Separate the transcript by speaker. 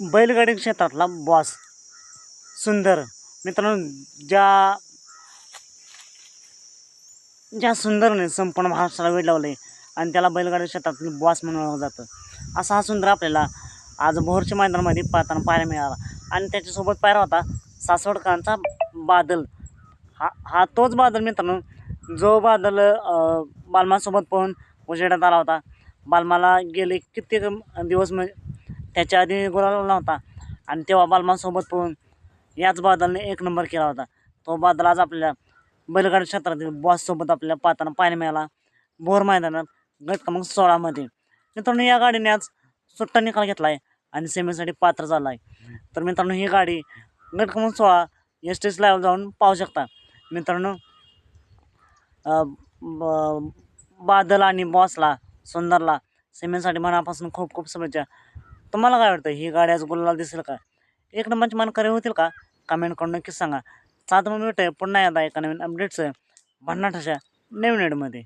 Speaker 1: बैलगाडी क्षेत्रातला बॉस सुंदर. मित्रांनो ज्या ज्या सुंदरने संपूर्ण महाराष्ट्राला वेळ लावले आणि त्याला बैलगाडी क्षेत्रातील बॉस म्हणून ओळखलं जातं. असा हा सुंदर आपल्याला आज भोरच्या मैदानामध्ये पाहताना पाहायला मिळाला. आणि त्याच्यासोबत पायरा होता सासवडकरांचा बादल. हा हा तोच बादल मित्रांनो जो बादल बालमासोबत पाहून उजेडात आला होता. बालमाला गेले कित्येक दिवस म्हणजे त्याच्या आधी गुलाल नव्हता आणि तेव्हा बालमासोबत पळून याच बादलने एक नंबर केला होता. तो बादल आज आपल्याला बैलगाडी क्षेत्रातील बॉससोबत आपल्याला पाहताना पाहायला मिळाला. बोर मैदानात गट क्रमांक सोळामध्ये मित्रांनो या गाडीने आज सुट्टा निकाल घेतला आहे आणि सेमीसाठी पात्र झाला आहे तर मित्रांनो ही गाडी गट क्रमांक सोळा एस टी एस लाईव्ह जाऊन पाहू शकता. मित्रांनो ब- बादल आणि बॉसला सुंदरला सेमीसाठी मनापासून खूप खूप शुभेच्छा. तुम्हाला काय वाटतं? ही गाडी आज गुलाल दिसेल का? एक नंबरची मानकरी होतील का? कमेंट करून नक्कीच सांगा. सात मग भेटूया पुन्हा एकदा एका नवीन अपडेट्स भन्नाट अशा नवीन एडमध्ये